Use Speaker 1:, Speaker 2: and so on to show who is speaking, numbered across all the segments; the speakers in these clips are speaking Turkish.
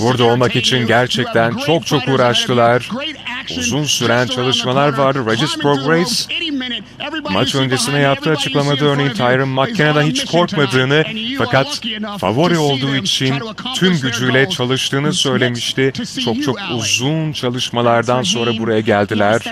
Speaker 1: Burada olmak için gerçekten çok çok uğraştılar. Uzun süren çalışmalar vardı. Regis Progress maç öncesine yaptığı açıklamada örneğin Tyron McKenna'dan hiç korkmadığını fakat favori olduğu için tüm gücüyle çalıştığını söylemişti. Çok çok uzun çalışmalardan sonra buraya geldiler.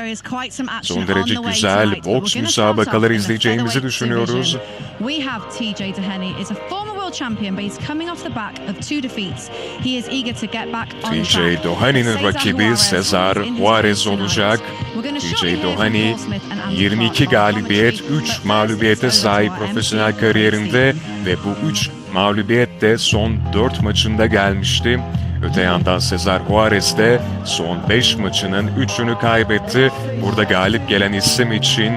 Speaker 1: Son derece güzel boks müsabakaları izleyeceğimizi düşünüyoruz.
Speaker 2: We have TJ Dehaney is a former world champion but he's coming off the back of two defeats. He is eager to get back on
Speaker 1: TJ
Speaker 2: track.
Speaker 1: Dohany'nin rakibi Cesar Juarez olacak. TJ Dohany
Speaker 2: Paul Smith and Andy
Speaker 1: 22
Speaker 2: Clark, our
Speaker 1: galibiyet,
Speaker 2: commentary,
Speaker 1: 3
Speaker 2: but
Speaker 1: mağlubiyete sahip profesyonel kariyerinde ve bu 3 mağlubiyet de son 4 maçında gelmişti. Öte yandan Cesar Juarez de son 5 maçının 3'ünü kaybetti. Burada galip gelen isim için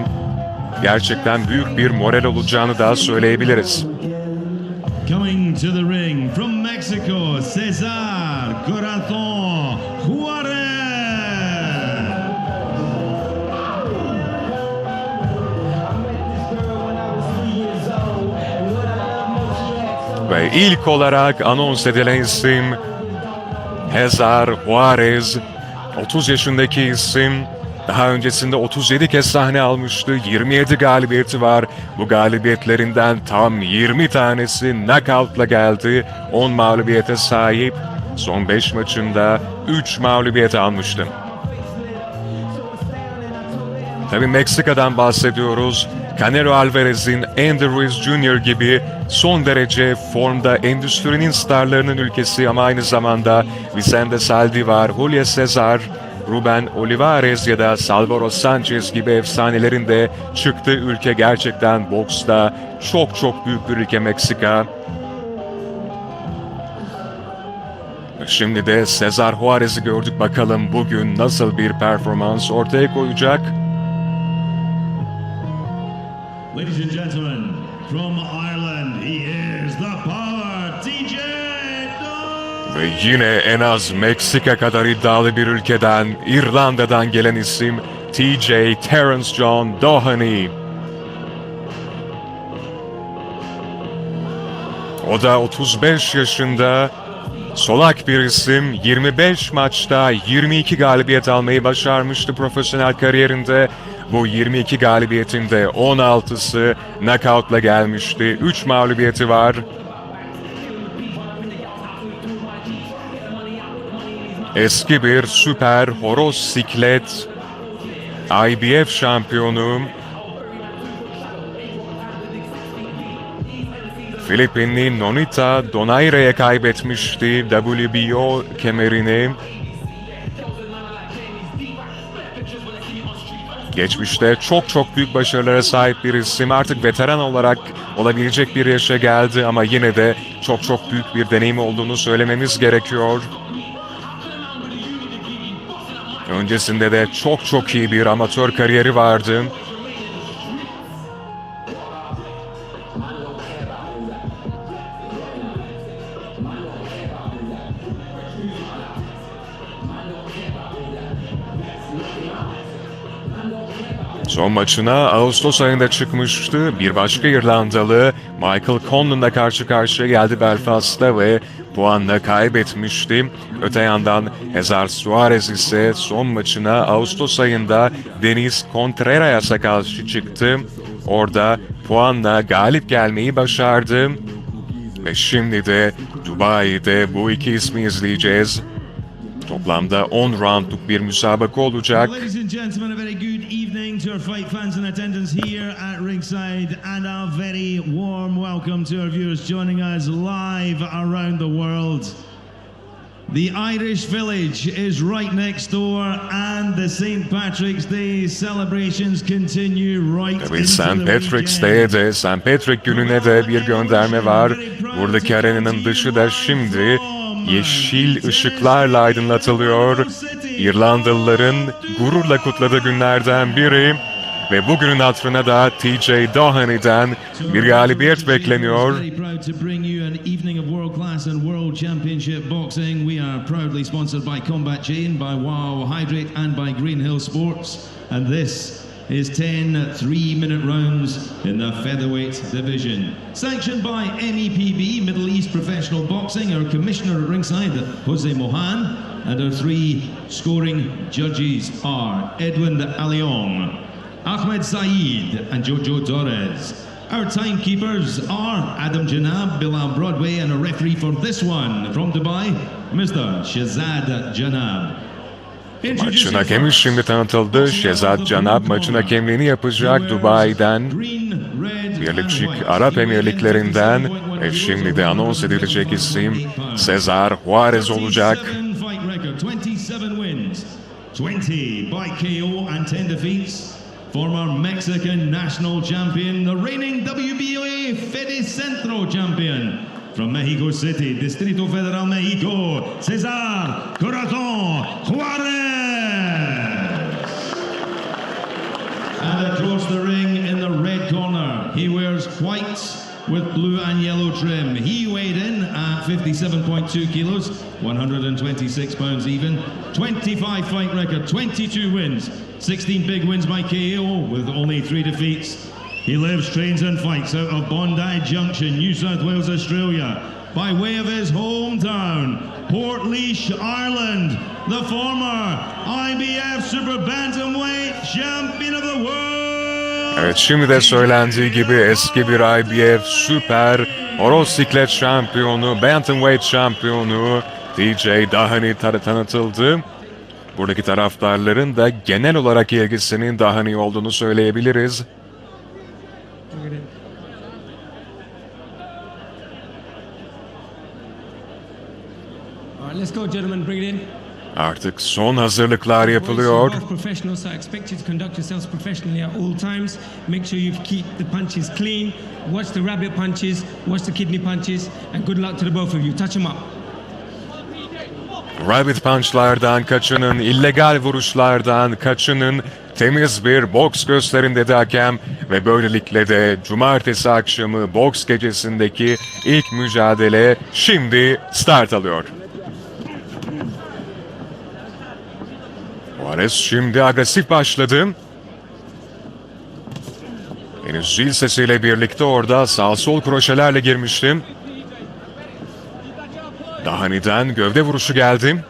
Speaker 1: gerçekten büyük bir moral olacağını daha söyleyebiliriz.
Speaker 3: Coming to the ring from Mexico, Cesar Corazon Juarez.
Speaker 1: Ve ilk olarak anons edilen isim Cesar Juarez. 30 yaşındaki isim daha öncesinde 37 kez sahne almıştı. 27 galibiyeti var. Bu galibiyetlerinden tam 20 tanesi knockoutla geldi. 10 mağlubiyete sahip. Son 5 maçında 3 mağlubiyet almıştı. Tabii Meksika'dan bahsediyoruz. Canelo Alvarez'in Andy Ruiz Jr. gibi son derece formda endüstrinin starlarının ülkesi ama aynı zamanda Vicente Saldivar, Julio Cesar, Ruben Olivares ya da Salvador Sanchez gibi efsanelerin de çıktığı ülke gerçekten boksta çok çok büyük bir ülke Meksika. Şimdi de Cesar Juarez'i gördük bakalım bugün nasıl bir performans ortaya koyacak.
Speaker 3: Ladies and gentlemen,
Speaker 1: yine en az Meksika kadar iddialı bir ülkeden, İrlanda'dan gelen isim TJ Terence John Doheny. O da 35 yaşında, solak bir isim, 25 maçta 22 galibiyet almayı başarmıştı profesyonel kariyerinde. Bu 22 galibiyetinde 16'sı knockoutla gelmişti. 3 mağlubiyeti var. Eski bir süper horoz siklet IBF şampiyonu Filipinli Nonita Donaire'ye kaybetmişti WBO kemerini. Geçmişte çok çok büyük başarılara sahip bir isim. Artık veteran olarak olabilecek bir yaşa geldi ama yine de çok çok büyük bir deneyimi olduğunu söylememiz gerekiyor. Öncesinde de çok çok iyi bir amatör kariyeri vardı. Son maçına Ağustos ayında çıkmıştı. Bir başka İrlandalı Michael Conlon'la karşı karşıya geldi Belfast'ta ve puanla kaybetmişti. Öte yandan Cesar Suarez ise son maçına Ağustos ayında Deniz Contreras'a karşı çıktı. Orada puanla galip gelmeyi başardı. Ve şimdi de Dubai'de bu iki ismi izleyeceğiz. Toplamda 10 roundluk bir müsabaka olacak.
Speaker 3: The Irish village is right next door, and the St. Patrick's Day celebrations continue right
Speaker 1: Tabii St. Patrick's. Day'e de, St. Patrick gününe de bir gönderme var. Buradaki arenanın dışı da şimdi yeşil ışıklarla aydınlatılıyor. İrlandalıların gururla kutladığı günlerden biri ve bugünün hatırına da TJ Dohany'den bir galibiyet bekleniyor.
Speaker 3: And this his 10 three minute rounds in the featherweight division. Sanctioned by MEPB, Middle East Professional Boxing, our commissioner at ringside, Jose Mohan, and our three scoring judges are Edwin Aliong, Ahmed Saeed, and Jojo Torres. Our timekeepers are Adam Janab, Bilal Broadway, and a referee for this one from Dubai, Mr. Shazad Janab.
Speaker 1: Maçın hakemi şimdi tanıtıldı. Şehzat Canab maçın hakemliğini yapacak Dubai'den. Birleşik Arap Emirliklerinden ve şimdi de anons edilecek isim Cesar Juarez olacak.
Speaker 3: 27 wins, 20 by KO and 10 defeats. Former Mexican national champion, the reigning WBA Fede Centro champion. From Mexico City, Distrito Federal, Mexico, Cesar Corazon Across the ring in the red corner, he wears white with blue and yellow trim. He weighed in at 57.2 kilos, 126 pounds even, 25 fight record, 22 wins, 16 big wins by KO with only three defeats. He lives, trains, and fights out of Bondi Junction, New South Wales, Australia. By way of his hometown, Port Leash, Ireland, the former IBF Super Bantamweight Champion of the World.
Speaker 1: Evet şimdi de söylendiği gibi eski bir IBF Süper Horoz Siklet şampiyonu, Bantamweight şampiyonu DJ Dahani tar- tanıtıldı. Buradaki taraftarların da genel olarak ilgisinin Dahani olduğunu söyleyebiliriz.
Speaker 4: All let's go, gentlemen. Bring it in.
Speaker 1: Artık son hazırlıklar yapılıyor.
Speaker 4: Rabbit punches, watch the kidney punches, and good luck to the both of you. Touch them up.
Speaker 1: Rabbit punchlardan kaçının, illegal vuruşlardan kaçının, temiz bir boks gösterin dedi hakem ve böylelikle de cumartesi akşamı boks gecesindeki ilk mücadele şimdi start alıyor. Juarez şimdi agresif başladı. Henüz zil sesiyle birlikte orada sağ sol kroşelerle girmiştim. Dahani'den gövde vuruşu geldi.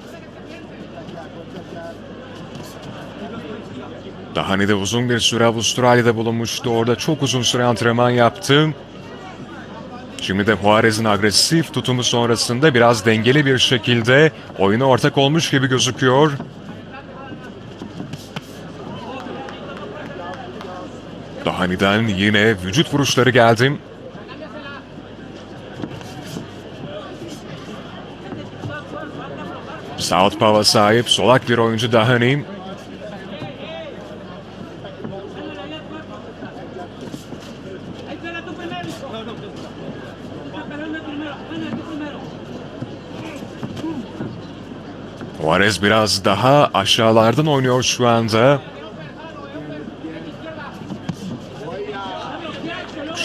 Speaker 1: Dahani de uzun bir süre Avustralya'da bulunmuştu. Orada çok uzun süre antrenman yaptı. Şimdi de Juarez'in agresif tutumu sonrasında biraz dengeli bir şekilde oyuna ortak olmuş gibi gözüküyor. Dahani'den yine vücut vuruşları geldi. Southpaw'a sahip solak bir oyuncu Dahani. Juarez biraz daha aşağılardan oynuyor şu anda.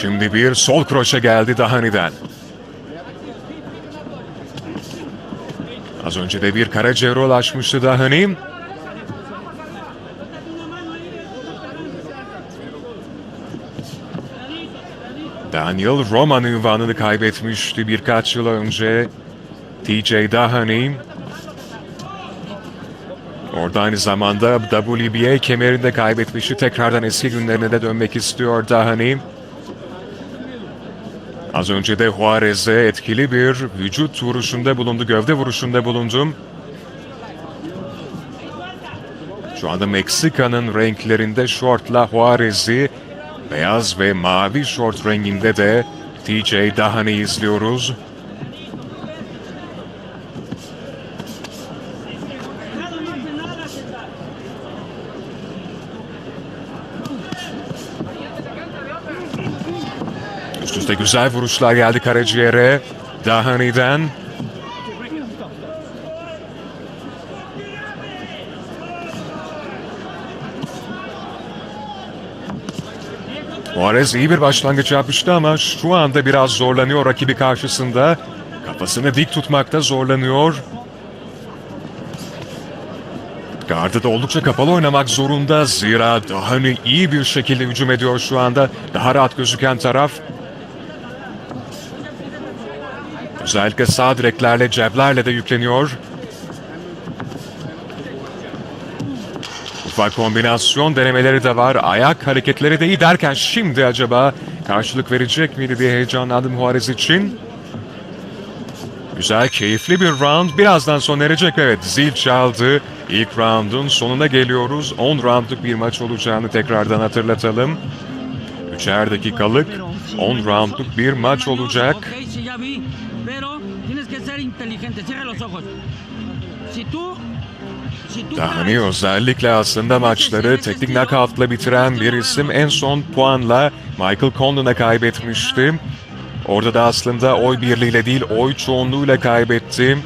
Speaker 1: Şimdi bir sol kroşe geldi Dahani'den. Az önce de bir karaciğere ulaşmıştı Dahani. Daniel Roman ünvanını kaybetmişti birkaç yıl önce. TJ Dahani. Orada aynı zamanda WBA kemerinde kaybetmişti. Tekrardan eski günlerine de dönmek istiyor Dahani. Az önce de Juarez'e etkili bir vücut vuruşunda bulundu, gövde vuruşunda bulundum. Şu anda Meksika'nın renklerinde şortla Juarez'i, beyaz ve mavi şort renginde de TJ Dahani izliyoruz. Üst üste güzel vuruşlar geldi karaciğere. Dahani'den. Juarez iyi bir başlangıç yapmıştı ama şu anda biraz zorlanıyor rakibi karşısında. Kafasını dik tutmakta zorlanıyor. Gardı da oldukça kapalı oynamak zorunda. Zira daha hani iyi bir şekilde hücum ediyor şu anda. Daha rahat gözüken taraf. Özellikle sağ direklerle, ceblerle de yükleniyor. Ufak kombinasyon denemeleri de var. Ayak hareketleri de iyi derken şimdi acaba karşılık verecek miydi diye heyecanlandım Juarez için. Güzel, keyifli bir round. Birazdan sona erecek. Evet, zil çaldı. İlk roundun sonuna geliyoruz. 10 roundluk bir maç olacağını tekrardan hatırlatalım. Üçer dakikalık 10 roundluk bir maç olacak. Hani özellikle aslında maçları teknik knockout'la bitiren bir isim en son puanla Michael Condon'a kaybetmişti. Orada da aslında oy birliğiyle değil oy çoğunluğuyla kaybetti.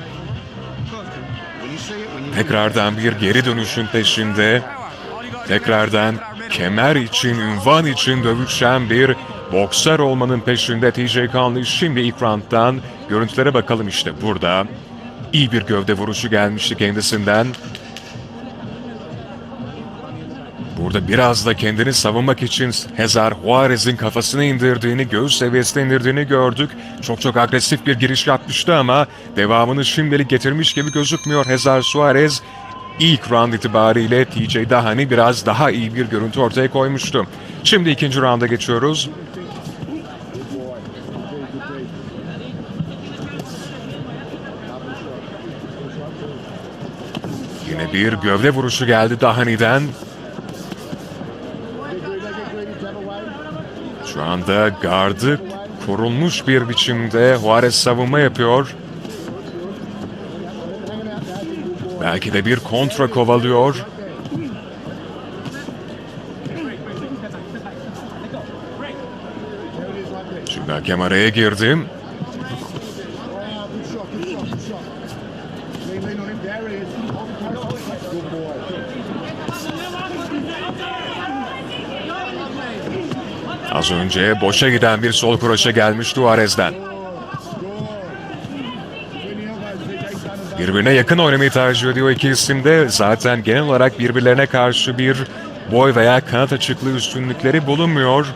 Speaker 1: Tekrardan bir geri dönüşün peşinde. Tekrardan kemer için, ünvan için dövüşen bir boksör olmanın peşinde TJ Conley şimdi ilk görüntülere bakalım işte burada. İyi bir gövde vuruşu gelmişti kendisinden. Burada biraz da kendini savunmak için Hezar Juarez'in kafasını indirdiğini, göğüs seviyesine indirdiğini gördük. Çok çok agresif bir giriş yapmıştı ama devamını şimdilik getirmiş gibi gözükmüyor Hezar Suarez. İlk round itibariyle TJ Dahani biraz daha iyi bir görüntü ortaya koymuştu. Şimdi ikinci rounda geçiyoruz. Yine bir gövde vuruşu geldi Dahani'den. Şu anda gardı korunmuş bir biçimde Juarez savunma yapıyor. Belki de bir kontra kovalıyor. Şimdi hakem araya girdi. Az önce boşa giden bir sol kroşe gelmiş Juarez'den. Birbirine yakın oynamayı tercih ediyor iki isim de. Zaten genel olarak birbirlerine karşı bir boy veya kanat açıklığı üstünlükleri bulunmuyor.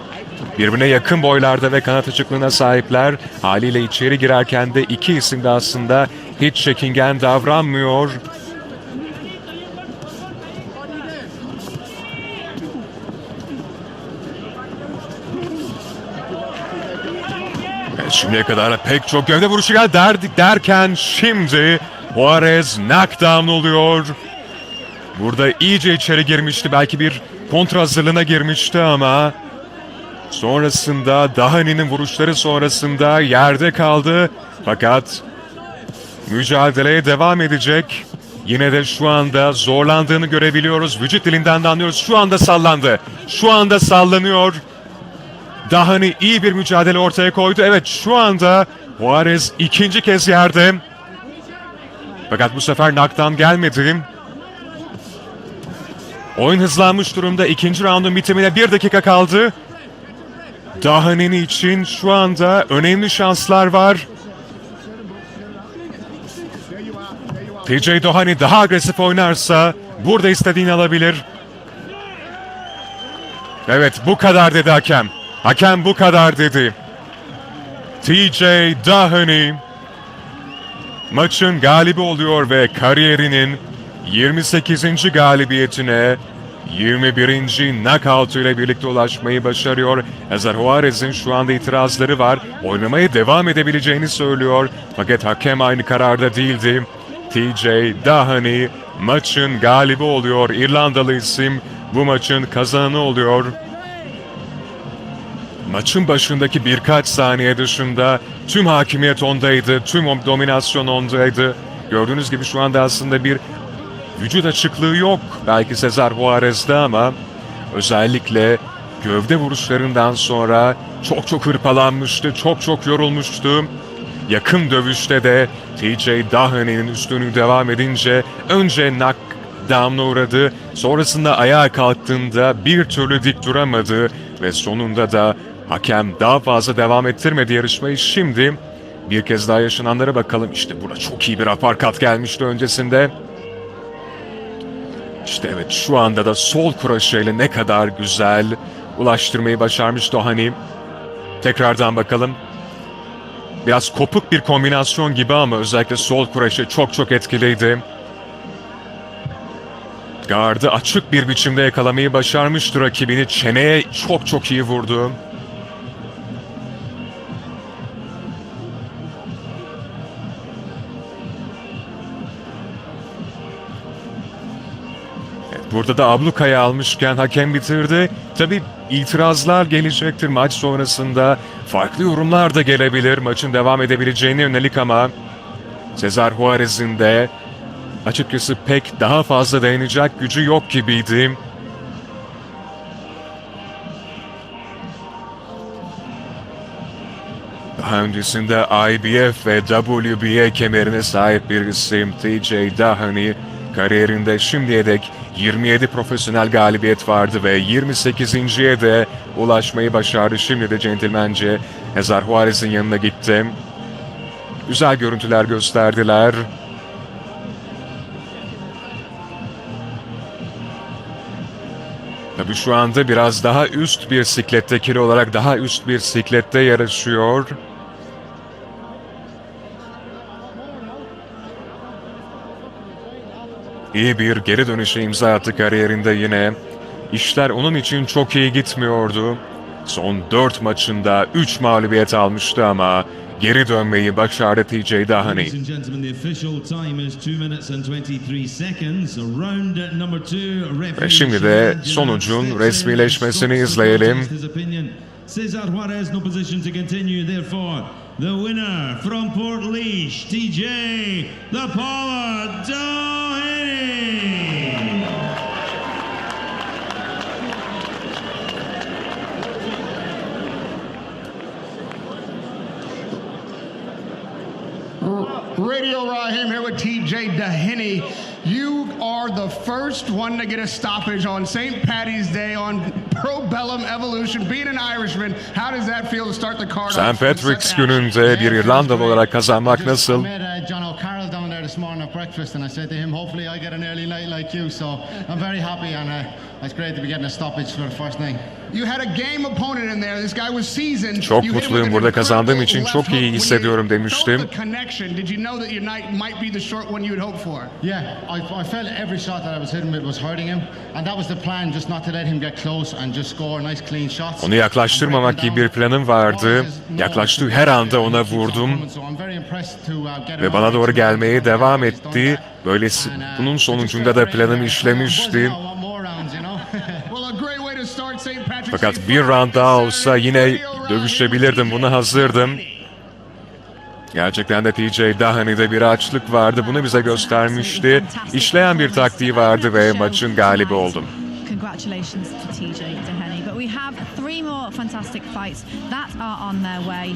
Speaker 1: Birbirine yakın boylarda ve kanat açıklığına sahipler. Haliyle içeri girerken de iki isim de aslında hiç çekingen davranmıyor. Şimdiye kadar pek çok gövde vuruşu geldi derdik derken şimdi Juarez knockdown oluyor. Burada iyice içeri girmişti. Belki bir kontra hazırlığına girmişti ama sonrasında Dahani'nin vuruşları sonrasında yerde kaldı. Fakat mücadeleye devam edecek. Yine de şu anda zorlandığını görebiliyoruz. Vücut dilinden de anlıyoruz. Şu anda sallandı. Şu anda sallanıyor. Dahani iyi bir mücadele ortaya koydu. Evet şu anda Juarez ikinci kez yerde. Fakat bu sefer knockdown gelmedi. Oyun hızlanmış durumda. İkinci roundun bitimine bir dakika kaldı. Dahani'nin için şu anda önemli şanslar var. TJ Dohani daha agresif oynarsa burada istediğini alabilir. Evet bu kadar dedi hakem. Hakem bu kadar dedi. TJ Doheny maçın galibi oluyor ve kariyerinin 28. galibiyetine 21. knockout ile birlikte ulaşmayı başarıyor. Ezer Juarez'in şu anda itirazları var. Oynamaya devam edebileceğini söylüyor. Fakat hakem aynı kararda değildi. TJ Doheny maçın galibi oluyor. İrlandalı isim bu maçın kazananı oluyor. Maçın başındaki birkaç saniye dışında tüm hakimiyet ondaydı, tüm dominasyon ondaydı. Gördüğünüz gibi şu anda aslında bir vücut açıklığı yok. Belki Cesar Juarez'de ama özellikle gövde vuruşlarından sonra çok çok hırpalanmıştı, çok çok yorulmuştu. Yakın dövüşte de TJ Dohany'nin üstünlüğü devam edince önce knockdown'a uğradı. Sonrasında ayağa kalktığında bir türlü dik duramadı ve sonunda da hakem daha fazla devam ettirmedi yarışmayı. Şimdi bir kez daha yaşananlara bakalım. İşte burada çok iyi bir aparkat gelmişti öncesinde. İşte evet şu anda da sol kroşeyle ne kadar güzel ulaştırmayı başarmış Dohani. Tekrardan bakalım. Biraz kopuk bir kombinasyon gibi ama özellikle sol kroşe çok çok etkiliydi. Gardı açık bir biçimde yakalamayı başarmıştı rakibini. Çeneye çok çok iyi vurdu. Burada da ablukayı almışken hakem bitirdi. Tabi itirazlar gelecektir maç sonrasında. Farklı yorumlar da gelebilir maçın devam edebileceğine yönelik ama Cesar Juarez'in de açıkçası pek daha fazla dayanacak gücü yok gibiydi. Daha öncesinde IBF ve WBA kemerine sahip bir isim TJ Dahani kariyerinde şimdiye dek 27 profesyonel galibiyet vardı ve 28.ye de ulaşmayı başardı. Şimdi de centilmence Cesar Juarez'in yanına gitti. Güzel görüntüler gösterdiler. Tabii şu anda biraz daha üst bir siklettekili olarak daha üst bir siklette yarışıyor. İyi bir geri dönüşe imza attı kariyerinde yine. İşler onun için çok iyi gitmiyordu. Son 4 maçında 3 mağlubiyet almıştı ama geri dönmeyi başardı TJ Dahani.
Speaker 3: Ladies and gentlemen, the official time is 2 minutes and 23 seconds. Round number 2.
Speaker 1: Ve şimdi de sonucun resmileşmesini izleyelim.
Speaker 3: Cesar Juarez no position to continue, therefore the winner from Port Leash, TJ The Power Doheny.
Speaker 5: Radio Raheem here with TJ Daheny. You are the first one to get a stoppage on St. Patty's Day on Pro Bellum Evolution. Being an Irishman, how does that feel to start the card
Speaker 1: St. Patrick's gününde bir İrlandalı olarak kazanmak nasıl?
Speaker 6: I met John O'Carroll down there this morning at breakfast, and I said to him, "Hopefully, I get an early night like you." So I'm very happy, and uh, it's great to be getting a stoppage for the first night.
Speaker 5: You had a game opponent in there. This guy was seasoned.
Speaker 1: Çok
Speaker 5: You hit him
Speaker 1: mutluyum burada kazandığım için
Speaker 5: left
Speaker 1: çok iyi hissediyorum demiştim.
Speaker 5: the connection. Did you know that your night might be the short one you had hoped for?
Speaker 6: Yeah, I, I felt every shot that I was hitting with was hurting him, and that was the plan, just not to let him get close and just score nice clean shots.
Speaker 1: Onu yaklaştırmamak gibi bir planım vardı. Yaklaştığı her anda ona vurdum. Ve bana doğru gelmeye devam etti. Böylesi bunun sonucunda da planım işlemişti.
Speaker 5: Well, a great way to start St. Patrick's
Speaker 1: Fakat bir round daha olsa yine dövüşebilirdim. Buna hazırdım. Gerçekten de TJ Dahani'de bir açlık vardı. Bunu bize göstermişti. İşleyen bir taktiği vardı ve maçın galibi oldum.
Speaker 2: Congratulations to TJ Dehenny. But we have three more fantastic fights that are on their way.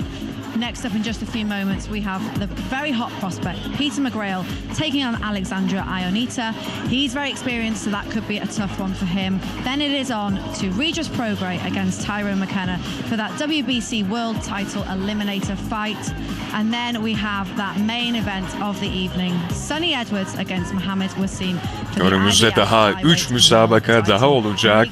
Speaker 2: Next up, in just a few moments, we have the very hot prospect, Peter McGrail, taking on Alexandra Ionita. He's very experienced, so that could be a tough one for him. Then it is on to Regis Prograis against Tyrone McKenna for that WBC World Title Eliminator fight. And then we have that main event of the evening, Sonny Edwards against Mohamed the
Speaker 1: Önümüzde daha 3 müsabaka daha olacak.